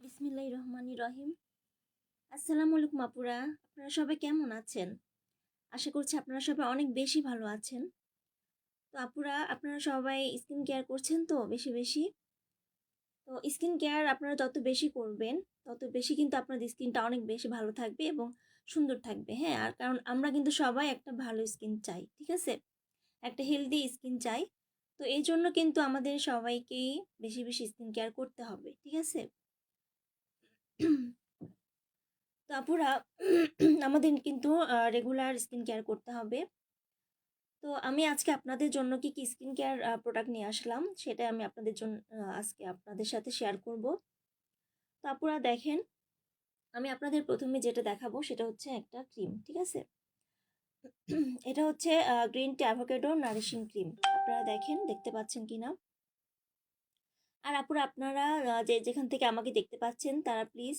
বিসমিল্লাহ রহমানি রহিম আসসালামু আলাইকুম আপুরা, আপনারা সবাই কেমন আছেন? আশা করছি আপনারা সবাই অনেক বেশি ভালো আছেন। তো আপুরা, আপনারা সবাই স্কিন কেয়ার করছেন তো বেশি বেশি? তো স্কিন কেয়ার আপনারা যত বেশি করবেন, তত বেশি কিন্তু আপনাদের স্কিনটা অনেক বেশি ভালো থাকবে এবং সুন্দর থাকবে হ্যাঁ? আর কারণ আমরা কিন্তু সবাই একটা ভালো স্কিন চাই, ঠিক আছে? একটা হেলদি স্কিন চাই। তো এই জন্য কিন্তু আমাদের সবাইকেই বেশি বেশি স্কিন কেয়ার করতে হবে, ঠিক আছে? তো আমাদের কিন্তু রেগুলার স্কিন কেয়ার করতে হবে। তো আমি আজকে আপনাদের জন্য কি কি স্কিন কেয়ার প্রোডাক্ট নিয়ে আসলাম সেটা আমি আপনাদের জন্য আজকে আপনাদের সাথে শেয়ার করব। তো আপুরা দেখেন, আমি আপনাদের প্রথমে যেটা দেখাবো, সেটা হচ্ছে একটা ক্রিম ঠিক আছে? এটা হচ্ছে green tea avocado nourishing cream আপনারা দেখেন, দেখতে পাচ্ছেন কি না আর আপুরা আপনারা যে যেখান থেকে আমাকে দেখতে পাচ্ছেন, তারা প্লিজ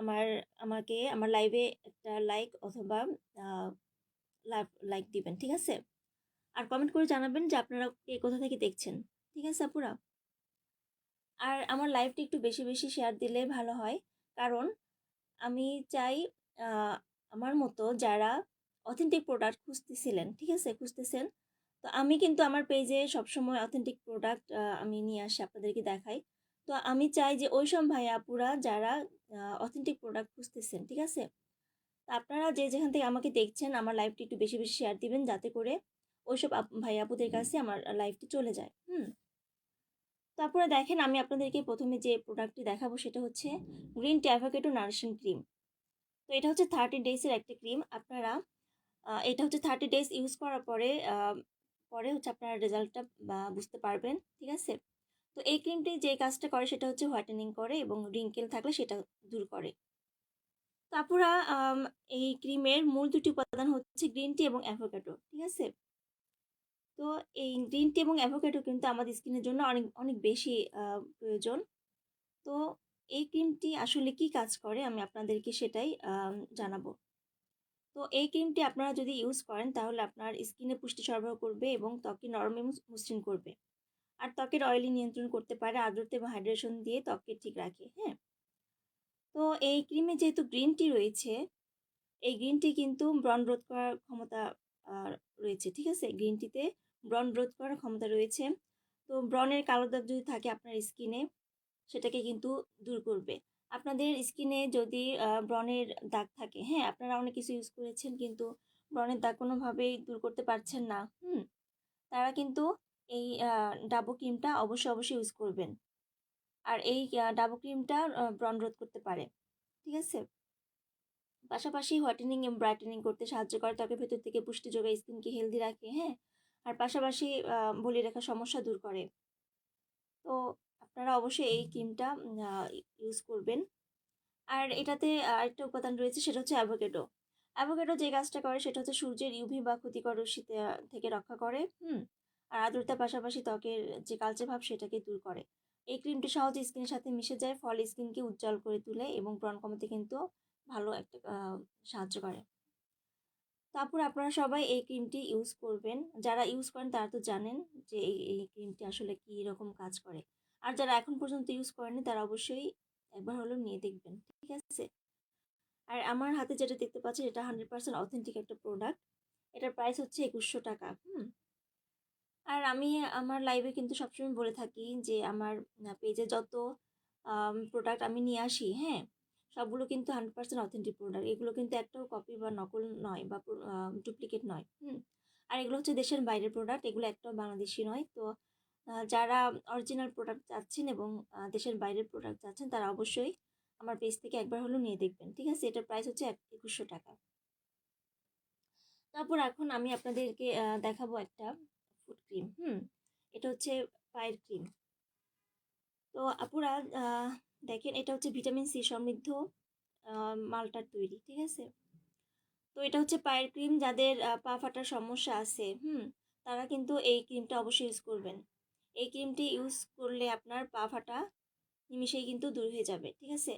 আমার, আমাকে, আমার লাইভে একটা লাইক অথবা লাইক দিবেন, ঠিক আছে? আর কমেন্ট করে জানাবেন যে আপনারা কে কোথা থেকে দেখছেন, ঠিক আছে আপুরা? আর আমার লাইভটা একটু বেশি বেশি শেয়ার দিলে ভালো হয়। কারণ আমি চাই আমার মতো যারা অথেন্টিক প্রোডাক্ট খুঁজতেছিলেন, ঠিক আছে? খুঁজতেছেন তো আমি কিন্তু আমার পেজে সবসময় অথেন্টিক প্রোডাক্ট আমি নিয়ে আসি আপনাদেরকে দেখাই। তো আমি চাই যে ওই সব ভাই আপুরা যারা অথেন্টিক প্রোডাক্ট খুঁজতেছেন, ঠিক আছে? তো আপনারা যে যেখান থেকে আমাকে দেখছেন, আমার লাইভটি একটু বেশি বেশি শেয়ার দিবেন যাতে করে ওইসব ভাই আপুদের কাছে আমার লাইভটি চলে যায়, হুম? তারপরে দেখেন, আমি আপনাদেরকে প্রথমে যে প্রোডাক্টটি দেখাবো সেটা হচ্ছে গ্রিন ট্যাভাকেটো নারিশিং ক্রিম তো এটা হচ্ছে থার্টি ডেজের একটা ক্রিম আপনারা এটা হচ্ছে থার্টি ডেজ ইউজ করার পরে পরে হচ্ছে আপনারা রেজাল্টটা বুঝতে পারবেন, ঠিক আছে? তো এই ক্রিমটি যে কাজটা করে সেটা হচ্ছে হোয়াইটেনিং করে এবং রিঙ্কেল থাকলে সেটা দূর করে। তারপরা এই ক্রিমের মূল দুটি উপাদান হচ্ছে গ্রিন টি এবং অ্যাভোকাডো ঠিক আছে? তো এই গ্রিন টি এবং অ্যাভোকাডো কিন্তু আমাদের স্কিনের জন্য অনেক অনেক বেশি প্রয়োজন। তো এই ক্রিমটি আসলে কি কাজ করে? আমি আপনাদেরকে সেটাই জানাব। তো এই ক্রিমটি আপনারা যদি ইউজ করেন, তাহলে আপনার স্কিনে পুষ্টি সরবরাহ করবে এবং ত্বকে নরম মসৃণ করবে। আর ত্বকের অয়েলি নিয়ন্ত্রণ করতে পারে আর্দ্রতা এবং হাইড্রেশন দিয়ে ত্বককে ঠিক রাখে হ্যাঁ? তো এই ক্রিমে যেহেতু গ্রিন টি রয়েছে, এই গ্রিন টি কিন্তু ব্রণ রোধ করার ক্ষমতা রয়েছে, ঠিক আছে? গ্রিন টিতে ব্রণ রোধ করার ক্ষমতা রয়েছে। তো ব্রণের কালো দাগ যদি থাকে আপনার স্কিনে সেটাকে কিন্তু দূর করবে। আপনাদের স্কিনে যদি ব্রণের দাগ থাকে হ্যাঁ আপনারা অনেক কিছু ইউজ করেছেন কিন্তু ব্রণের দাগ কোনোভাবেই দূর করতে পারছেন না, হুম? তারা কিন্তু এই ডাবো ক্রিমটা অবশ্যই অবশ্যই ইউজ করবেন। আর এই ডাবো ক্রিমটা ব্রণ রোধ করতে পারে, ঠিক আছে? পাশাপাশি হোয়াইটেনিং এবং ব্রাইটেনিং করতে সাহায্য করে, ত্বকের ভেতর থেকে পুষ্টি যোগায় স্কিনকে হেলদি রাখে হ্যাঁ? আর পাশাপাশি বলি রেখা সমস্যা দূর করে। তো আপনারা অবশ্যই এই ক্রিমটা ইউজ করবেন। আর এটাতে আরেকটা উপাদান রয়েছে, সেটা হচ্ছে অ্যাভোকেডো অ্যাভোকেডো যে গাছটা করে, সেটা হচ্ছে সূর্যের ইউভি বা ক্ষতিকর রশ্মিতে থেকে রক্ষা করে, হুম? আর আর্দ্রতার পাশাপাশি ত্বকের যে কালচে ভাব, সেটাকে দূর করে। এই ক্রিমটি সহজে স্কিনের সাথে মিশে যায়, ফলে স্কিনকে উজ্জ্বল করে তুলে এবং ব্রণ কমাতে কিন্তু ভালো একটা সাহায্য করে। তারপর আপনারা সবাই এই ক্রিমটি ইউজ করবেন। যারা ইউজ করেন, তারা তো জানেন যে এই ক্রিমটি আসলে কী রকম কাজ করে। আর যারা এখন পর্যন্ত ইউজ করেনি তারা অবশ্যই একবার হলেও নিয়ে দেখবেন, ঠিক আছে? আর আমার হাতে যেটা দেখতে পাচ্ছি এটা হান্ড্রেড পার্সেন্ট অথেন্টিক একটা প্রোডাক্ট এটার প্রাইস হচ্ছে একুশশো টাকা, হুম? আর আমি আমার লাইভে কিন্তু সবসময় বলে থাকি যে, আমার পেজে যত প্রোডাক্ট আমি নিয়ে আসি হ্যাঁ? সবগুলো কিন্তু হান্ড্রেড পার্সেন্ট অথেন্টিক প্রোডাক্ট এগুলো কিন্তু একটাও কপি বা নকল নয় বা ডুপ্লিকেট নয়, হুম? আর এগুলো হচ্ছে দেশের বাইরের প্রোডাক্ট এগুলো একটাও বাংলাদেশি নয়, তো যারা অরিজিনাল প্রোডাক্ট চাচ্ছেন এবং দেশের বাইরের প্রোডাক্ট চাচ্ছেন, তারা অবশ্যই আমার পেজ থেকে একবার হলেও নিয়ে দেখবেন, ঠিক আছে? এটার প্রাইস হচ্ছে একুশশো টাকা। তারপর এখন আমি আপনাদেরকে দেখাবো একটা ফুড ক্রিম হুম? এটা হচ্ছে পায়ের ক্রিম তো আপুরা দেখেন, এটা হচ্ছে ভিটামিন সি সমৃদ্ধ মালটার তৈরি, ঠিক আছে? তো এটা হচ্ছে পায়ের ক্রিম যাদের পা ফাটার সমস্যা আছে, হুম? তারা কিন্তু এই ক্রিমটা অবশ্যই ইউজ করবেন। এই ক্রিমটি ইউজ করলে আপনার পা ফাটা নিমিশেই কিন্তু দূর হয়ে যাবে, ঠিক আছে?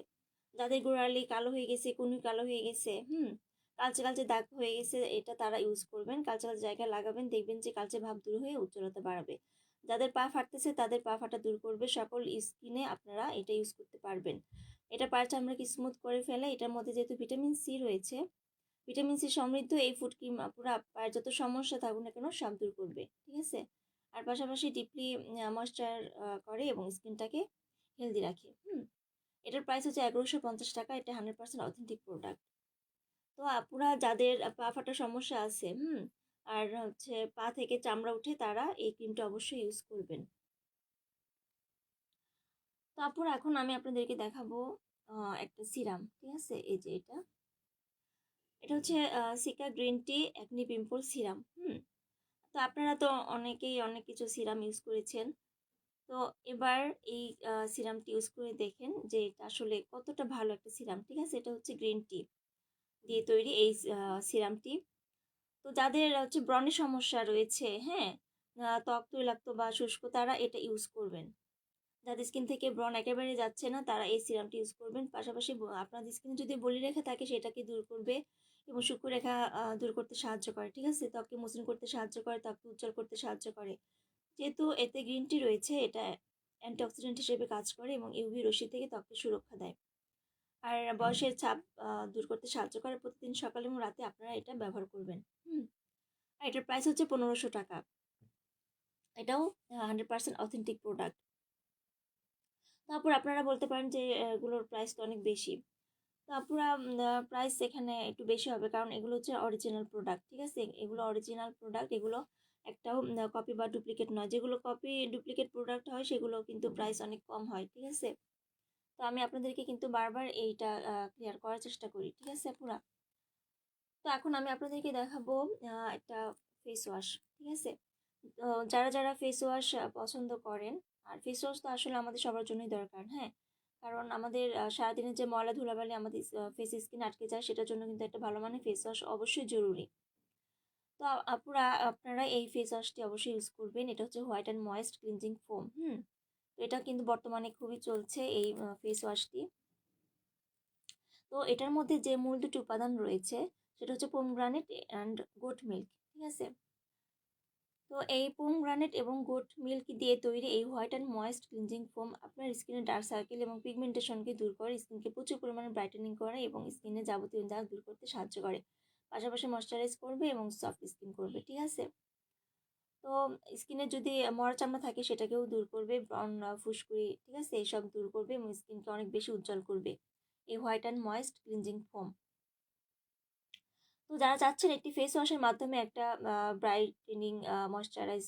যাদের গোড়ালি কালো হয়ে গেছে, কুনুই কালো হয়ে গেছে, হুম? কালচে কালচে দাগ হয়ে গেছে, এটা তারা ইউজ করবেন। কালচে কালচে জায়গায় লাগাবেন, দেখবেন যে কালচে ভাব দূর হয়ে উজ্জ্বলতা বাড়াবে। যাদের পা ফাটতেছে, তাদের পা ফাটা দূর করবে। সকল স্কিনে আপনারা এটা ইউজ করতে পারবেন। এটা পায়ের চামড়াকে স্মুথ করে ফেলে? এটার মধ্যে যেহেতু ভিটামিন সি রয়েছে, ভিটামিন সি সমৃদ্ধ এই ফুড ক্রিম পুরো পায়ের যত সমস্যা থাকুক না কেন, সব দূর করবে, ঠিক আছে? আর পাশাপাশি ডিপলি ময়েশ্চার করে এবং স্কিনটাকে হেলদি রাখে, হুম? এটার প্রাইস হচ্ছে এগারোশো পঞ্চাশ টাকা, এটা হান্ড্রেড পার্সেন্ট অথেন্টিক প্রোডাক্ট তো আপুরা যাদের পা ফাটার সমস্যা আছে, হুম? আর হচ্ছে পা থেকে চামড়া উঠে তারা এই ক্রিমটা অবশ্যই ইউজ করবেন। তো আপুরা, এখন আমি আপনাদেরকে দেখাবো একটা সিরাম ঠিক আছে? এই যে এটা। এটা হচ্ছে cica green tea acne pimple serum হুম? তো আপনারা তো অনেকেই অনেক কিছু সিরাম ইউজ করেছেন। তো এবার এই সিরামটি ইউজ করে দেখেন যে এটা আসলে কতটা ভালো একটা সিরাম, ঠিক আছে? এটা হচ্ছে গ্রিন টি দিয়ে তৈরি এই সিরামটি। তো যাদের হচ্ছে ব্রণের সমস্যা রয়েছে হ্যাঁ ত্বক তৈলাক্ত বা শুষ্ক, তারা এটা ইউজ করবেন। যাদের স্কিন থেকে ব্রণ একেবারে যাচ্ছে না, তারা এই সিরামটি ইউজ করবেন। পাশাপাশি আপনাদের স্কিনে যদি বলি রেখা থাকে, সেটাকে দূর করবে। এবং শুক্র রেখা দূর করতে সাহায্য করে, ঠিক আছে? ত্বককে মসৃণ করতে সাহায্য করে, ত্বককে উজ্জ্বল করতে সাহায্য করে। যেহেতু এতে গ্রিন টি রয়েছে, এটা অ্যান্টিঅক্সিডেন্ট হিসেবে কাজ করে এবং ইউভি রশ্মি থেকে ত্বককে সুরক্ষা দেয়। আর বয়সের চাপ দূর করতে সাহায্য করে প্রতিদিন সকালে এবং রাতে আপনারা এটা ব্যবহার করবেন, হুম? আর এটার প্রাইস হচ্ছে পনেরোশো টাকা। এটাও হান্ড্রেড পার্সেন্ট অথেন্টিক প্রোডাক্ট তারপর আপনারা বলতে পারেন যে এগুলোর প্রাইস তো অনেক বেশি। তারপর প্রাইস এখানে একটু বেশি হবে। কারণ এগুলো হচ্ছে অরিজিনাল প্রোডাক্ট ঠিক আছে? এগুলো অরিজিনাল প্রোডাক্ট এগুলো একটাও কপি বা ডুপ্লিকেট নয়। যেগুলো কপি ডুপ্লিকেট প্রোডাক্ট হয়, সেগুলো কিন্তু প্রাইস অনেক কম হয়, ঠিক আছে? তো আমি আপনাদেরকে কিন্তু বারবার এইটা ক্লিয়ার করার চেষ্টা করি, ঠিক আছে পুরা? তো এখন আমি আপনাদেরকে দেখাবো একটা ফেস ওয়াশ ঠিক আছে? যারা যারা ফেস ওয়াশ পছন্দ করেন, আর ফেস ওয়াশ তো আসলে আমাদের সবার জন্যই দরকার হ্যাঁ? কারণ আমাদের সারাদিনের যে ময়লা ধুলাবালি আমাদের ফেস স্কিন আটকে যায়, সেটার জন্য কিন্তু একটা ভালো মানের ফেস ওয়াশ অবশ্যই জরুরি। তো আপুরা, আপনারা এই ফেস ওয়াশটি অবশ্যই ইউজ করবেন। এটা হচ্ছে white and moist cleansing foam হুম? তো এটা কিন্তু বর্তমানে খুবই চলছে এই ফেস ওয়াশটি তো এটার মধ্যে যে মূল দুটি উপাদান রয়েছে, সেটা হচ্ছে পোমগ্রানেট অ্যান্ড গোট মিল্ক ঠিক আছে? তো এই পোমগ্রানেট এবং গোট মিল্ক দিয়ে তৈরি এই white and moist cleansing foam আপনার স্কিনের ডার্ক সার্কেল এবং পিগমেন্টেশনকে দূর করে স্কিনকে প্রচুর পরিমাণে ব্রাইটেনিং করে এবং স্কিনের যাবতীয় দাগ দূর করতে সাহায্য করে। পাশাপাশি ময়শ্চারাইজ করবে এবং সফট স্কিন করবে, ঠিক আছে? তো স্কিনে যদি মরা চামড়া থাকে সেটাকেও দূর করবে ব্রন ফুসকুড়ি, ঠিক আছে? এইসব দূর করবে এবং স্কিনকে অনেক বেশি উজ্জ্বল করবে। এই white and moist cleansing foam তো যারা চাচ্ছেন একটি ফেস ওয়াশের মাধ্যমে একটা ব্রাইটেনিং ময়শ্চারাইজ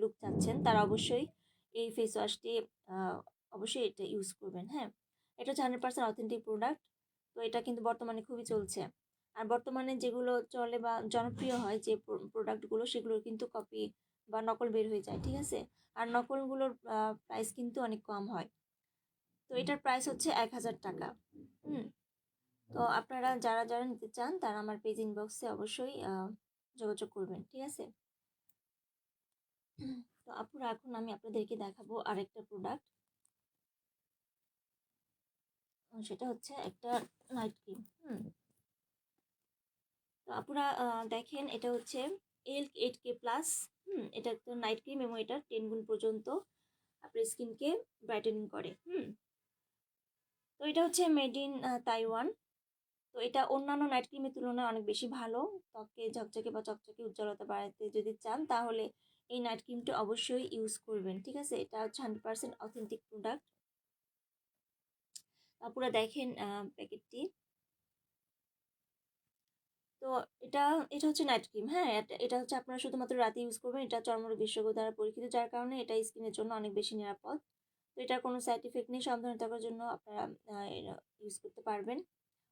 লুক চাচ্ছেন, তারা অবশ্যই এই ফেস ওয়াশটি অবশ্যই এটা ইউজ করবেন হ্যাঁ? এটা হচ্ছে হান্ড্রেড পার্সেন্ট অথেন্টিক প্রোডাক্ট তো এটা কিন্তু বর্তমানে খুবই চলছে। আর বর্তমানে যেগুলো চলে বা জনপ্রিয় হয় যে প্রোডাক্টগুলো সেগুলোর কিন্তু কপি বা নকল বের হয়ে যায়, ঠিক আছে? আর নকলগুলোর প্রাইস কিন্তু অনেক কম হয়। তো এটার প্রাইস হচ্ছে এক হাজার টাকা, হুম? তো আপনারা যারা যারা নিতে চান, তারা আমার পেজ ইনবক্সে অবশ্যই যোগাযোগ করবেন, ঠিক আছে? তো আপুরা এখন আমি আপনাদেরকে দেখাবো আরেকটা প্রোডাক্ট সেটা হচ্ছে একটা নাইট ক্রিম হুম। তো আপুরা দেখেন, এটা হচ্ছে এল এইট কে প্লাস হুম, এটা একটা নাইট ক্রিম এবং এটা টেন গুণ পর্যন্ত আপনার স্কিনকে ব্রাইটেনিং করে, হুম। তো এটা হচ্ছে মেড ইন তাইওয়ান তো এটা অন্যান্য নাইট ক্রিমের তুলনায় অনেক বেশি ভালো। ত্বকে ঝকঝকে বা চকচকে উজ্জ্বলতা বাড়াতে যদি চান, তাহলে এই নাইট ক্রিমটা অবশ্যই ইউজ করবেন, ঠিক আছে? এটা হচ্ছে হান্ড্রেড পার্সেন্ট অথেন্টিক প্রোডাক্ট পুরো দেখেন প্যাকেটটি তো এটা এটা হচ্ছে নাইট ক্রিম হ্যাঁ? এটা হচ্ছে আপনারা শুধুমাত্র রাতে ইউজ করবেন, এটা চর্মরোগ বিশেষজ্ঞ দ্বারা পরীক্ষিত, যার কারণে এটা স্কিনের জন্য অনেক বেশি নিরাপদ। তো এটার কোনো সাইড ইফেক্ট নেই সব থাকার জন্য আপনারা ইউজ করতে পারবেন।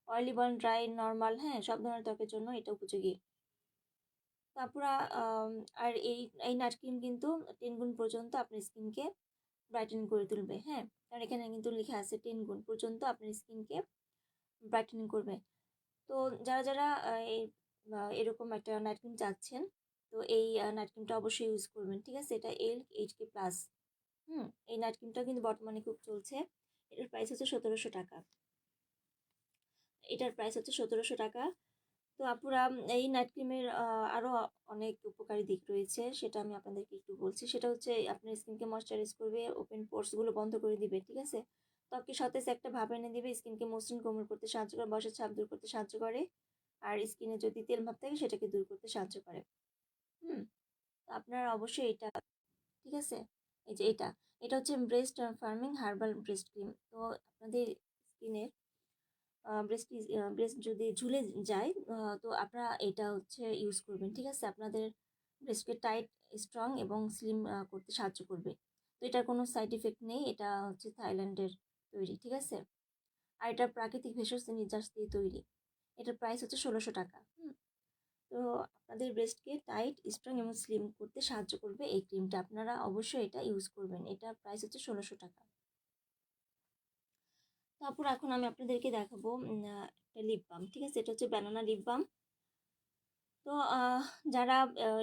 অয়েলি বর্ন ড্রাই নর্মাল হ্যাঁ সব ধরনের ত্বকের জন্য এটা উপযোগী। তারপর আর এই এই নাইট ক্রিম কিন্তু টেন গুণ পর্যন্ত আপনার স্কিনকে ব্রাইটেন করে তুলবে হ্যাঁ। কারণ এখানে কিন্তু লেখা আছে টেন গুণ পর্যন্ত আপনার স্কিনকে ব্রাইটেনিং করবে। তো যারা যারা এই এরকম একটা নাইট ক্রিম চাচ্ছেন, তো এই নাইট ক্রিমটা অবশ্যই ইউজ করবেন, ঠিক আছে? এটা এল এইচ কে প্লাস হুম? এই নাইট ক্রিমটা কিন্তু বর্তমানে খুব চলছে। এটার প্রাইস হচ্ছে সতেরোশো টাকা। এটার প্রাইস হচ্ছে সতেরোশো টাকা। তো আপুরা এই নাইট ক্রিমের আরও অনেক উপকারী দিক রয়েছে, সেটা আমি আপনাদেরকে একটু বলছি। সেটা হচ্ছে আপনার স্কিনকে ময়শ্চারাইজ করবে ওপেন পোর্সগুলো বন্ধ করে দিবে, ঠিক আছে? ত্বককে সতেজ একটা ভাব এনে দিবে স্কিনকে মসৃণ কোমল করতে সাহায্য করে বয়সের ছাপ দূর করতে সাহায্য করে। আর স্কিনে যদি তেল ভাব থাকে, সেটাকে দূর করতে সাহায্য করে। হুম? আপনারা অবশ্যই এটা, ঠিক আছে? এই যে এটা এটা হচ্ছে breast firming herbal breast cream তো আপনাদের স্কিনের ব্রেস্ট ব্রেস্ট যদি ঝুলে যায় তো আপনারা এটা হচ্ছে ইউজ করবেন, ঠিক আছে? আপনাদের ব্রেস্টকে টাইট স্ট্রং এবং স্লিম করতে সাহায্য করবে। তো এটার কোনো সাইড ইফেক্ট নেই, এটা হচ্ছে থাইল্যান্ডের তৈরি, ঠিক আছে? আর এটা প্রাকৃতিক ভেষজ নির্যাস দিয়ে তৈরি। এটার প্রাইস হচ্ছে ষোলোশো টাকা তো আপনাদের ব্রেস্টকে টাইট স্ট্রং এবং স্লিম করতে সাহায্য করবে এই ক্রিমটা আপনারা অবশ্যই এটা ইউজ করবেন। এটা প্রাইস হচ্ছে ষোলোশো টাকা। তারপর এখন আমি আপনাদেরকে দেখাবো একটা লিপ বাম ঠিক আছে? এটা হচ্ছে ব্যানানা লিপ বাম তো যারা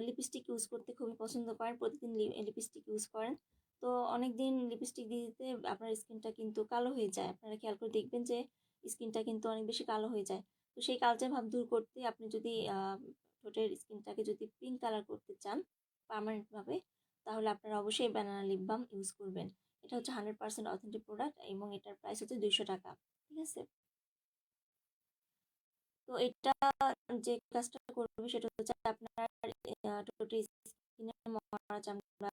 লিপস্টিক ইউজ করতে খুবই পছন্দ করেন প্রতিদিন লিপস্টিক ইউজ করেন, তো অনেক দিন লিপস্টিক দিয়ে দিতে আপনার স্কিনটা কিন্তু কালো হয়ে যায়। আপনারা খেয়াল করে দেখবেন যে স্কিনটা কিন্তু অনেক বেশি কালো হয়ে যায়। তো সেই কালচার ভাব দূর করতে আপনি যদি ঠোঁটের স্কিনটাকে যদি পিঙ্ক কালার করতে চান পারমানেন্টভাবে তাহলে আপনারা অবশ্যই ব্যানানা লিপ বাম ইউজ করবেন। এটা হচ্ছে হান্ড্রেড পার্সেন্ট অথেন্টিক প্রোডাক্ট এবং এটার প্রাইস হচ্ছে দুইশো টাকা, ঠিক আছে? তো এটা যে কাজটা করবে সেটা হচ্ছে আপনার টোটাল স্কিনের মরা চামড়া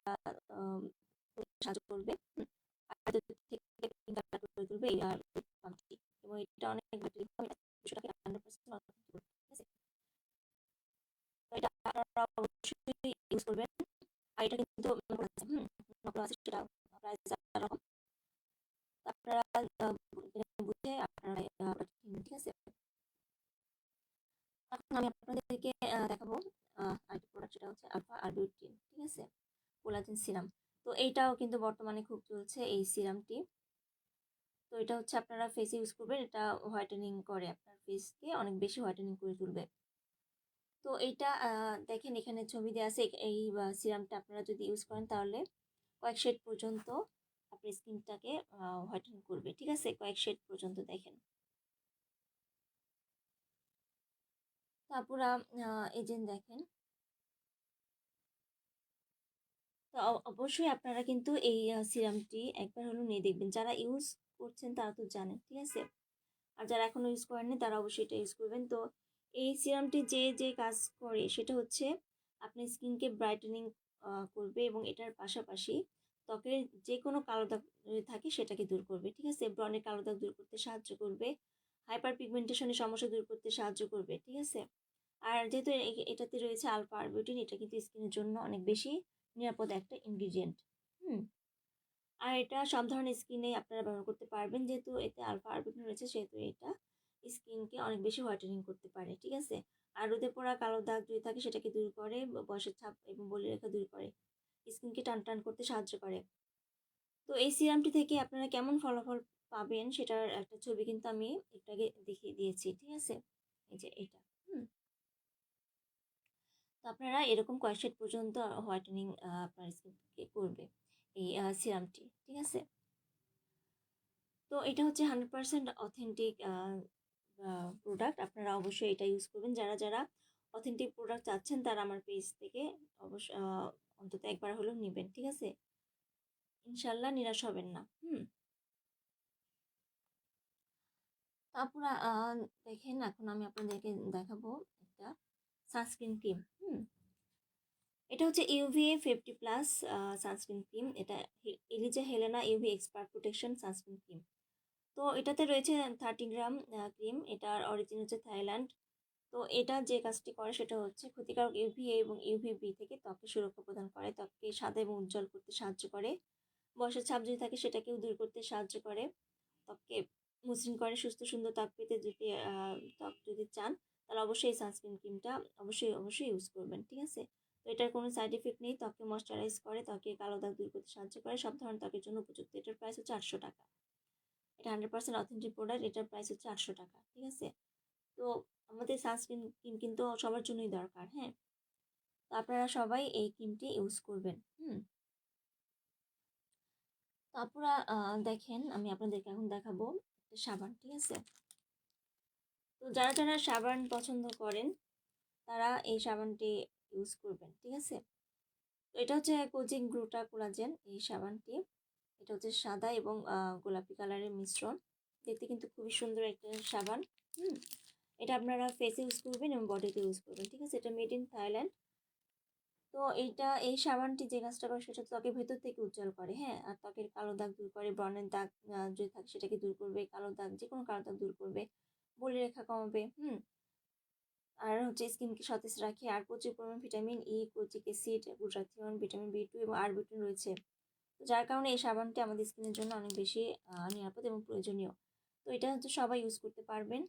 সাহায্য করবে। করে তুলবে এবং এটা অনেক দুশো টাকা হান্ড্রেড পার্সেন্ট এটা আপনারা অবশ্যই ইউজ করবেন আর এটা কিন্তু আছে সেটা প্রাইস রকম আপনারা বুঝে আপনারা ঠিক আছে এখন আমি আপনাদেরকে দেখাবো আরেকটি প্রোডাক্ট সেটা হচ্ছে আলফা আরবিউটিন ঠিক আছে কোলাজেন সিরাম তো এইটাও কিন্তু বর্তমানে খুব চলছে এই সিরামটি। তো এটা হচ্ছে আপনারা ফেসে ইউজ করবেন, এটা হোয়াইটেনিং করে আপনার ফেসকে অনেক বেশি হোয়াইটেনিং করে তুলবে। তো এইটা দেখেন এখানে ছবি দেওয়া আছে, এই সিরামটা আপনারা যদি ইউজ করেন তাহলে কয়েক শেড পর্যন্ত আপনার স্কিনটাকে হোয়াইটেন করবে, ঠিক আছে? কয়েক শেড পর্যন্ত দেখেন। তারপর এই দেখেন তো অবশ্যই আপনারা কিন্তু এই সিরামটি একবার হলেও নিয়ে দেখবেন। যারা ইউজ করছেন তারা তো জানেন, ঠিক আছে? আর যারা এখনও ইউজ করেননি তারা অবশ্যই এটা ইউজ করবেন। তো এই সিরামটি যে যে কাজ করে, সেটা হচ্ছে আপনার স্কিনকে ব্রাইটেনিং করবে এবং এটার পাশাপাশি ত্বকের যে কোনো কালো দাগ থাকে, সেটাকে দূর করবে, ঠিক আছে? ব্রণের কালো দাগ দূর করতে সাহায্য করবে হাইপার পিগমেন্টেশনের সমস্যা দূর করতে সাহায্য করবে, ঠিক আছে? আর যেহেতু এটাতে রয়েছে আলফা আরবিউটিন এটা কিন্তু স্কিনের জন্য অনেক বেশি নিরাপদ একটা ইনগ্রিডিয়েন্ট হুম? আর এটা সব ধরনের স্কিনে আপনারা ব্যবহার করতে পারবেন। যেহেতু এতে আলফা আরবিউটিন রয়েছে, সেহেতু এটা স্কিনকে অনেক বেশি হোয়াইটেনিং করতে পারে, ঠিক আছে? আর রোদে পড়া কালো দাগ যদি থাকে, সেটাকে দূর করে, বয়সের ছাপ এবং বলি রেখা দূর করে স্কিনকে টান টান করতে সাহায্য করে। তো এই সিরামটি থেকে আপনারা কেমন ফলাফল পাবেন, সেটার একটা ছবি কিন্তু আমি একটু আগে দেখিয়ে দিয়েছি, ঠিক আছে? এই যে এটা, হুম? তো আপনারা এরকম কয়েক সেট পর্যন্ত হোয়াইটেনিং আপনার স্কিনকে করবে এই সিরামটি, ঠিক আছে? তো এটা হচ্ছে হান্ড্রেড পারসেন্ট অথেন্টিক প্রোডাক্ট আপনারা অবশ্যই এটা ইউজ করবেন। যারা যারা অথেন্টিক প্রোডাক্ট চাচ্ছেন, তারা আমার পেজ থেকে অবশ্য অন্তত একবার হলেও নেবেন, ঠিক আছে? ইনশাল্লাহ নিরাশ হবেন না, হুম। তারপর দেখেন, এখন আমি আপনাদেরকে দেখাবো একটা সানস্ক্রিন ক্রিম হুম? এটা হচ্ছে UVA fifty plus sunscreen cream এটা Eliza Helena UV expert protection sunscreen cream তো এটাতে রয়েছে থার্টি গ্রাম ক্রিম এটার অরিজিন হচ্ছে থাইল্যান্ড তো এটা যে কাজটি করে সেটা হচ্ছে ক্ষতিকারক ইউভিএ এবং ইউভি ইউভিবি থেকে ত্বককে সুরক্ষা প্রদান করে। ত্বককে সাদা এবং উজ্জ্বল করতে সাহায্য করে। বয়সের ছাপ যদি থাকে সেটাকেও দূর করতে সাহায্য করে। ত্বককে মসৃণ করে, সুস্থ সুন্দর ত্বক পেতে যদি ত্বক যদি চান তাহলে অবশ্যই এই সানস্ক্রিন ক্রিমটা অবশ্যই অবশ্যই ইউজ করবেন, ঠিক আছে? তো এটার কোনো সাইড এফেক্ট নেই, ত্বককে ময়শ্চারাইজ করে ত্বকে কালো দাগ দূর করতে সাহায্য করে, সব ধরনের ত্বকের জন্য উপযুক্ত। এটার প্রাইস হচ্ছে আটশো টাকা। এটা হান্ড্রেড পার্সেন্ট অথেন্টিক প্রোডাক্ট এটার প্রাইস হচ্ছে আটশো টাকা, ঠিক আছে? তো আমাদের সানস্ক্রিন ক্রিম কিন্তু সবার জন্যই দরকার হ্যাঁ? তো আপনারা সবাই এই ক্রিমটি ইউজ করবেন, হুম? তারপর দেখেন, আমি আপনাদেরকে এখন দেখাবো একটা সাবান, ঠিক আছে? তো যারা যারা সাবান পছন্দ করেন, তারা এই সাবানটি ইউজ করবেন, ঠিক আছে? তো এটা হচ্ছে কোচিং গ্লুটা কোলাজেন এই সাবানটি। এটা হচ্ছে সাদা এবং গোলাপি কালারের মিশ্রণ। দেখতে কিন্তু খুবই সুন্দর একটা সাবান, হুম? এটা আপনারা ফেসে ইউজ করবেন এবং বডিতে ইউজ করবেন, ঠিক আছে? এটা মেড ইন থাইল্যান্ড তো এইটা, এই সাবানটি যে কাজটা করে সেটা ত্বকের ভেতর থেকে উজ্জ্বল করে হ্যাঁ? আর ত্বকের কালো দাগ দূর করে, ব্রণের দাগ যদি থাকে সেটাকে দূর করবে, কালো দাগ যে কোনো কালো দাগ দূর করবে। বলি রেখা কমাবে, হুম? আর হচ্ছে স্কিনকে সতেজ রাখে, আর প্রচুর পরিমাণ vitamin E kojic acid glutathione vitamin B two এবং আর ভিটামিন রয়েছে। তো যার কারণে এই সাবানটি আমাদের স্কিনের জন্য অনেক বেশি নিরাপদ এবং প্রয়োজনীয়। তো এটা হচ্ছে সবাই ইউজ করতে পারবেন।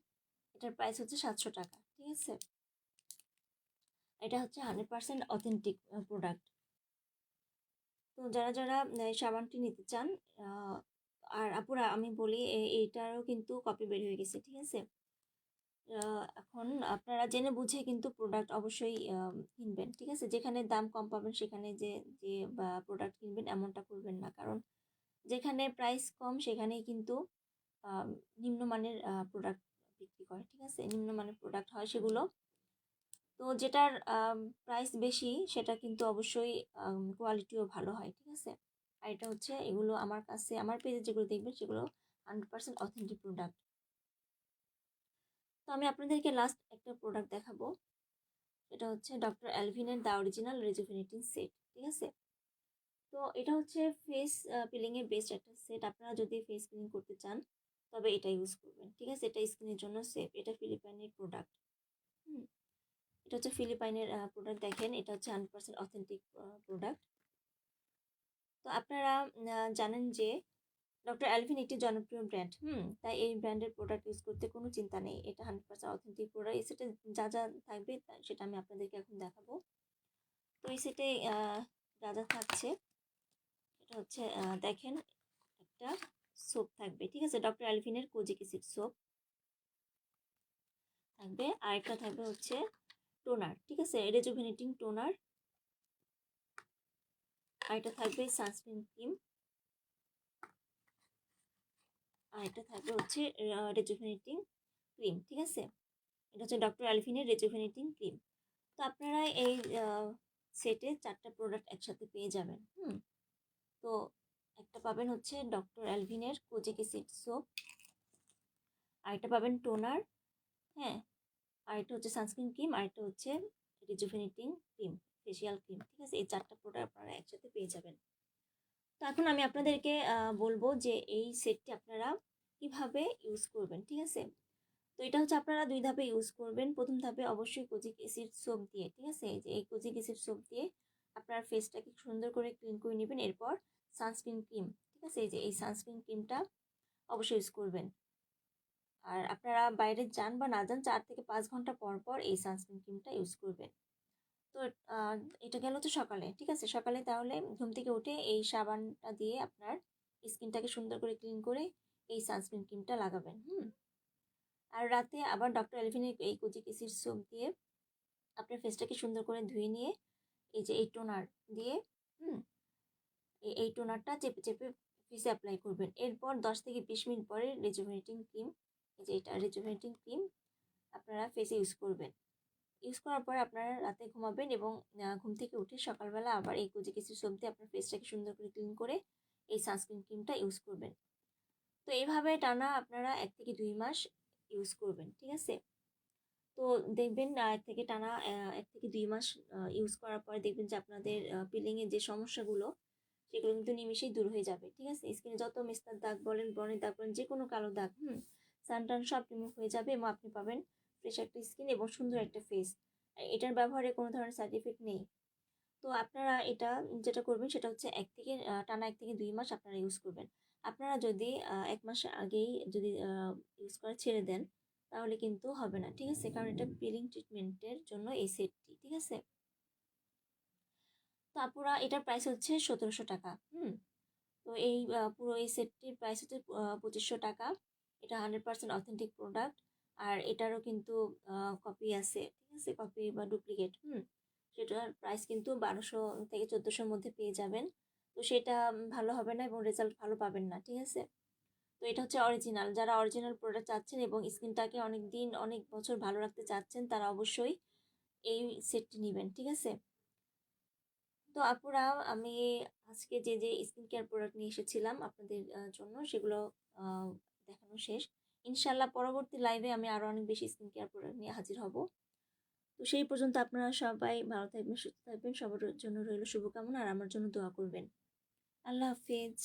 এটার প্রাইস হচ্ছে সাতশো টাকা, ঠিক আছে? এটা হচ্ছে হান্ড্রেড পার্সেন্ট অথেন্টিক প্রোডাক্ট তো যারা যারা এই সাবানটি নিতে চান আর আপুরা, আমি বলি এইটারও কিন্তু কপি বের হয়ে গেছে, ঠিক আছে? এখন আপনারা জেনে বুঝে কিন্তু প্রোডাক্ট অবশ্যই কিনবেন, ঠিক আছে? যেখানে দাম কম পাবেন, সেখানে যে যে প্রোডাক্ট কিনবেন, এমনটা করবেন না। কারণ যেখানে প্রাইস কম, সেখানেই কিন্তু নিম্নমানের প্রোডাক্ট বিক্রি করে, ঠিক আছে? নিম্নমানের প্রোডাক্ট হয় সেগুলো। তো যেটার প্রাইস বেশি, সেটা কিন্তু অবশ্যই কোয়ালিটিও ভালো হয়, ঠিক আছে? আর এটা হচ্ছে এগুলো আমার কাছে, আমার পেজে যেগুলো দেখবেন সেগুলো হান্ড্রেড পার্সেন্ট অথেন্টিক প্রোডাক্ট তো আমি আপনাদেরকে লাস্ট একটা প্রোডাক্ট দেখাবো। এটা হচ্ছে ডক্টর অ্যালভিনের দ্য অরিজিনাল রেজুভিনেটিং সেট ঠিক আছে? তো এটা হচ্ছে ফেস পিলিংয়ের বেস্ট একটা সেট আপনারা যদি ফেস পিলিং করতে চান, তবে এটা ইউজ করবেন, ঠিক আছে? এটা স্কিনের জন্য সেফ এটা ফিলিপাইনের প্রোডাক্ট হুম? এটা হচ্ছে ফিলিপাইনের প্রোডাক্ট দেখেন। এটা হচ্ছে হান্ড্রেড পার্সেন্ট অথেন্টিক প্রোডাক্ট তো আপনারা জানেন যে ডক্টর অ্যালভিন একটি জনপ্রিয় ব্র্যান্ড হুম? তাই এই ব্র্যান্ডের প্রোডাক্ট ইউজ করতে কোনো চিন্তা নেই। এটা হান্ড্রেড পার্সেন্ট অথেন্টিক প্রোডাক্ট এই সেটে যা যা থাকবে সেটা আমি আপনাদেরকে এখন দেখাবো। তো এই সেটে যা যা থাকছে, এটা হচ্ছে দেখেন একটা সোপ থাকবে, ঠিক আছে? ডক্টর অ্যালভিনের কোজিক অ্যাসিড সোপ থাকবে। আর একটা থাকবে হচ্ছে টোনার ঠিক আছে? রেজুভিনেটিং টোনার আর এটা থাকবে সানস্ক্রিন ক্রিম আর এটা থাকবে হচ্ছে রেজুভিনেটিং ক্রিম ঠিক আছে? এটা হচ্ছে ডক্টর অ্যালভিনের রেজুভিনেটিং ক্রিম তো আপনারা এই সেটে চারটা প্রোডাক্ট একসাথে পেয়ে যাবেন, হুম? তো একটা পাবেন হচ্ছে ডক্টর অ্যালভিনের কোজিক অ্যাসিড সোপ আর একটা পাবেন টোনার হ্যাঁ? আর এটা হচ্ছে সানস্ক্রিন ক্রিম আর এটা হচ্ছে রিজুভিনেটিং ক্রিম ফেসিয়াল ক্রিম ঠিক আছে? এই চারটা প্রোডাক্ট আপনারা একসাথে পেয়ে যাবেন। তো এখন আমি আপনাদেরকে বলব যে এই সেটটি আপনারা কীভাবে ইউজ করবেন, ঠিক আছে? তো এটা হচ্ছে আপনারা দুই ধাপে ইউজ করবেন। প্রথম ধাপে অবশ্যই কোজিক অ্যাসিড সোপ দিয়ে, ঠিক আছে? যে এই কোজিক অ্যাসিড সোপ দিয়ে আপনার ফেসটাকে সুন্দর করে ক্লিন করে নেবেন। এরপর সানস্ক্রিন ক্রিম ঠিক আছে? এই যে এই সানস্ক্রিন ক্রিমটা অবশ্যই ইউজ করবেন। আর আপনারা বাইরে যান বা না যান, চার থেকে পাঁচ ঘণ্টা পর পর এই সানস্ক্রিন ক্রিমটা ইউজ করবেন। তো এটা গেল তো সকালে, ঠিক আছে? সকালে তাহলে ঘুম থেকে উঠে এই সাবানটা দিয়ে আপনার স্কিনটাকে সুন্দর করে ক্লিন করে এই সানস্ক্রিন ক্রিমটা লাগাবেন, হুম? আর রাতে আবার ডক্টর এলিফিনের এই কোজিক অ্যাসিড সোপ দিয়ে আপনার ফেসটাকে সুন্দর করে ধুয়ে নিয়ে এই যে এই টোনার দিয়ে, হুম? এই এই টোনারটা চেপে চেপে ফেসে অ্যাপ্লাই করবেন। এরপর দশ থেকে বিশ মিনিট পরে রেজুভেনেটিং ক্রিম, এই যে এটা রেজুভেনেটিং ক্রিম আপনারা ফেসে ইউজ করবেন। ইউজ করার পরে আপনারা রাতে ঘুমাবেন এবং ঘুম থেকে উঠে সকালবেলা আবার এই কুচি কিছু দিয়ে আপনার ফেসটাকে সুন্দর করে ক্লিন করে এই সানস্ক্রিন ক্রিমটা ইউজ করবেন। তো এইভাবে টানা আপনারা এক থেকে দুই মাস ইউজ করবেন, ঠিক আছে? তো দেখবেন এক থেকে টানা এক থেকে দুই মাস ইউজ করার পরে দেখবেন যে আপনাদের পিলিংয়ের যে সমস্যাগুলো, সেগুলো কিন্তু নিমিশেই দূর হয়ে যাবে, ঠিক আছে? স্কিনে যত মেস্তার দাগ বলেন ব্রণের দাগ বলেন যে কোনো কালো দাগ, হুম? সানটান সব রিমুভ হয়ে যাবে এবং আপনি পাবেন ফ্রেশ একটা স্কিন এবং সুন্দর একটা ফেস এটার ব্যবহারে কোনো ধরনের সাইড এফেক্ট নেই। তো আপনারা এটা যেটা করবেন সেটা হচ্ছে এক থেকে টানা এক থেকে দুই মাস আপনারা ইউজ করবেন। আপনারা যদি এক মাস আগেই যদি ইউজ করা ছেড়ে দেন, তাহলে কিন্তু হবে না, ঠিক আছে? কারণ এটা পিলিং ট্রিটমেন্টের জন্য এই সেটটি ঠিক আছে? তো আপুরা, এটার প্রাইস হচ্ছে সতেরোশো টাকা, হুম? তো এই পুরো এই সেটটির প্রাইস হচ্ছে পঁচিশশো টাকা। এটা হান্ড্রেড পার্সেন্ট অথেন্টিক প্রোডাক্ট আর এটারও কিন্তু কপি আছে, ঠিক আছে? কপি বা ডুপ্লিকেট হুম? সেটার প্রাইস কিন্তু বারোশো থেকে চোদ্দোশোর মধ্যে পেয়ে যাবেন। তো সেটা ভালো হবে না এবং রেজাল্ট ভালো পাবেন না, ঠিক আছে? তো এটা হচ্ছে অরিজিনাল যারা অরিজিনাল প্রোডাক্ট চাচ্ছেন এবং স্কিনটাকে অনেক দিন অনেক বছর ভালো রাখতে চাচ্ছেন, তারা অবশ্যই এই সেটটি নেবেন, ঠিক আছে? তো আপুরা, আমি আজকে যে যে স্কিন কেয়ার প্রোডাক্ট নিয়ে এসেছিলাম আপনাদের জন্য, সেগুলো দেখানো শেষ। ইনশাল্লাহ পরবর্তী লাইভে আমি আরও অনেক বেশি স্কিন কেয়ার প্রোডাক্ট নিয়ে হাজির হব। তো সেই পর্যন্ত আপনারা সবাই ভালো থাকবেন, সুস্থ থাকবেন। সবার জন্য রইল শুভকামনা আর আমার জন্য দোয়া করবেন। আল্লাহ হাফিজ।